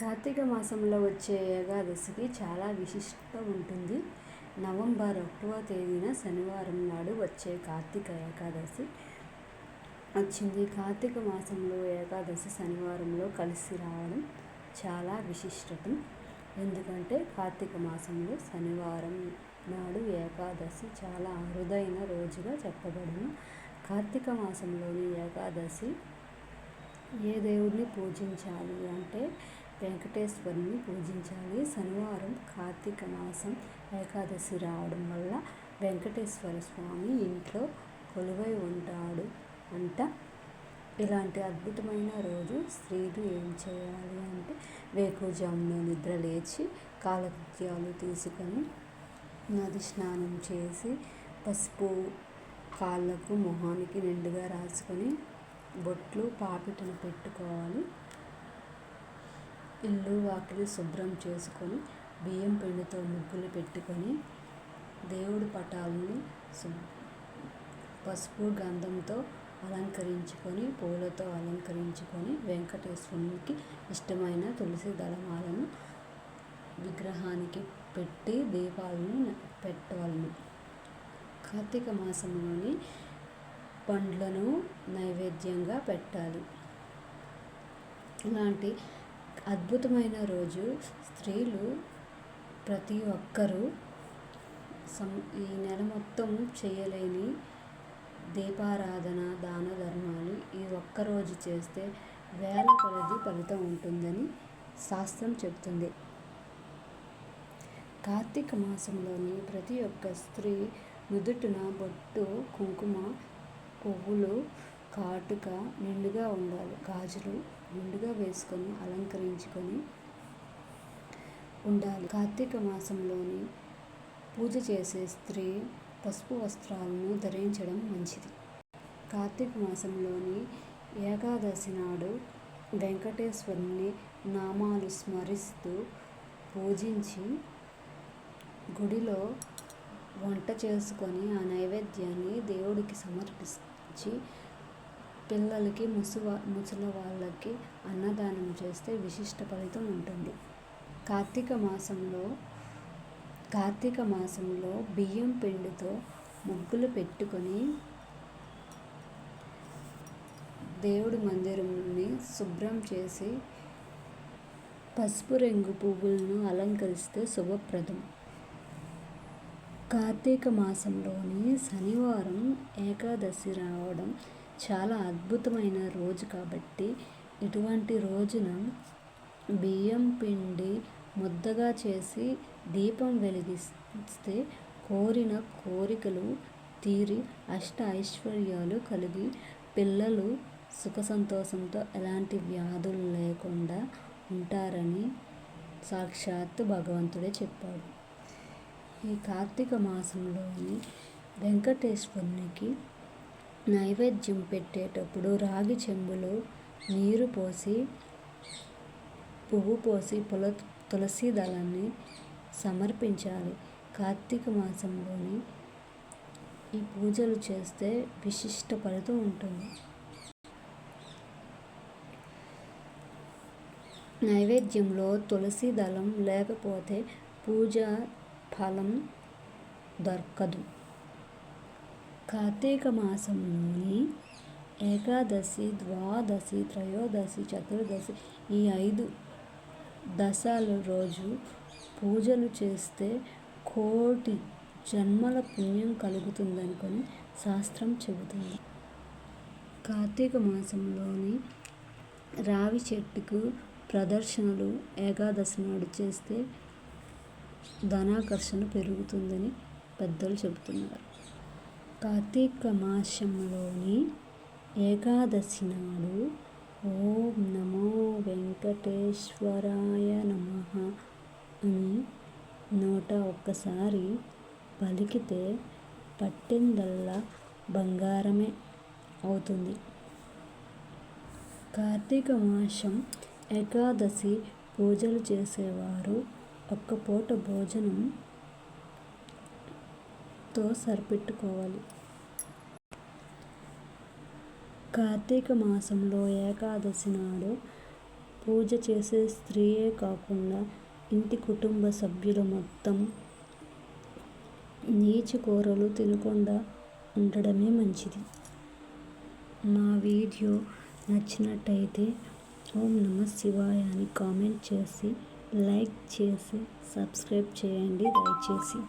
కార్తీక మాసంలో వచ్చే ఏకాదశికి చాలా విశిష్టత ఉంటుంది. నవంబర్ ఒకటవ తేదీన శనివారం నాడు వచ్చే కార్తీక ఏకాదశి వచ్చింది. కార్తీక మాసంలో ఏకాదశి శనివారంలో కలిసి రావడం చాలా విశిష్టతం ఎందుకంటే కార్తీక మాసంలో శనివారం నాడు ఏకాదశి చాలా అరుదైన రోజుగా చెప్పబడును. కార్తీక మాసంలోని ఏకాదశి ఏ దేవుడిని పూజించాలి అంటే వెంకటేశ్వరుని పూజించాలి. శనివారం కార్తీక మాసం ఏకాదశి రావడం వల్ల వెంకటేశ్వర స్వామి ఇంట్లో కొలువై ఉంటాడు అంట. ఇలాంటి అద్భుతమైన రోజు స్త్రీలు ఏం చేయాలి అంటే వేకుజామున నిద్ర లేచి కాలకృత్యాలు తీసుకొని నది స్నానం చేసి పసుపు కాళ్ళకు మొహానికి నిండుగా రాసుకొని బొట్లు పాపిటను పెట్టుకోవాలి. ఇల్లు వాకిలి శుభ్రం చేసుకొని బియ్యం పిండితో ముగ్గులు పెట్టుకొని దేవుడి పటాలను పసుపు గంధంతో అలంకరించుకొని పూలతో అలంకరించుకొని వెంకటేశ్వరునికి ఇష్టమైన తులసి దళమాలను విగ్రహానికి పెట్టి దీపాలను పెట్టాలను కార్తీక మాసంలోని పండ్లను నైవేద్యంగా పెట్టాలి. ఇలాంటి అద్భుతమైన రోజు. స్త్రీలు ప్రతి ఒక్కరూ సం ఈ నెల మొత్తం చేయలేని దీపారాధన దాన ధర్మాలు ఈ ఒక్కరోజు చేస్తే వేల కొలది ఫలితం ఉంటుందని శాస్త్రం చెప్తుంది కార్తీక మాసంలోని ప్రతి ఒక్క స్త్రీ నుదుటిన బొట్టు కుంకుమ పువ్వులు కాటుక నిండుగా ఉండాలి. గాజులు నిండుగా వేసుకొని అలంకరించుకొని ఉండాలి. కార్తీక మాసంలోని పూజ చేసే స్త్రీ పసుపు వస్త్రాలను ధరించడం మంచిది. కార్తీక మాసంలోని ఏకాదశి నాడు వెంకటేశ్వరుని నామాలు స్మరిస్తూ పూజించి గుడిలో వంట చేసుకొని ఆ నైవేద్యాన్ని దేవుడికి సమర్పించి పిల్లలకి ముసువ ముసలి వాళ్ళకి అన్నదానం చేస్తే విశిష్ట ఫలితం ఉంటుంది. కార్తీక మాసంలో కార్తీక మాసంలో బియ్యం పిండితో ముగ్గులు పెట్టుకొని దేవుడి మందిరంని శుభ్రం చేసి పసుపు రంగు పువ్వులను అలంకరిస్తే శుభప్రదం. కార్తీక మాసంలోని శనివారం ఏకాదశి రావడం చాలా అద్భుతమైన రోజు కాబట్టి ఇటువంటి రోజున బియ్యం పిండి ముద్దగా చేసి దీపం వెలిగిస్తే కోరిన కోరికలు తీరి అష్ట ఐశ్వర్యాలు కలిగి పిల్లలు సుఖ సంతోషంతో ఎలాంటి వ్యాధులు లేకుండా ఉంటారని సాక్షాత్తు భగవంతుడే చెప్పాడు. ఈ కార్తీక మాసంలోని వెంకటేశ్వరునికి నైవేద్యం పెట్టేటప్పుడు రాగి చెంబులో నీరు పోసి పువ్వు పోసి పుల తులసి దళాన్ని సమర్పించాలి. కార్తీక మాసంలోని ఈ పూజలు చేస్తే విశిష్ట ఫలితం ఉంటుంది. నైవేద్యంలో తులసి దళం లేకపోతే పూజ ఫలం దొరకదు. కార్తీక మాసంలోని ఏకాదశి ద్వాదశి త్రయోదశి చతుర్దశి ఈ ఐదు దశల రోజు పూజలు చేస్తే కోటి జన్మల పుణ్యం కలుగుతుందనుకొని శాస్త్రం చెబుతుంది. కార్తీక మాసంలోని రావి చెట్టుకు ప్రదర్శనలు ఏకాదశి నాడు చేస్తే ధనాకర్షణ పెరుగుతుందని పెద్దలు చెబుతున్నారు. కార్తీక మాసంలోని ఏకాదశి నాడు ఓం నమో వెంకటేశ్వరాయ నమ అని నూట ఒక్కసారి పలికితే పట్టిందల్లా బంగారమే అవుతుంది. కార్తీక మాసం ఏకాదశి పూజలు చేసేవారు ఒక్క పూట తో సరిపెట్టుకోవాలి కార్తీక మాసంలో ఏకాదశి నాడు పూజ చేసే స్త్రీయే కాకుండా ఇంటి కుటుంబ సభ్యులు మొత్తం నీచు కూరలు తినకుండా ఉండడమే మంచిది. నా వీడియో నచ్చినట్టయితే ఓం నమఃశివాయ అని కామెంట్ చేసి, లైక్ చేసి, సబ్స్క్రైబ్ చేయండి దయచేసి.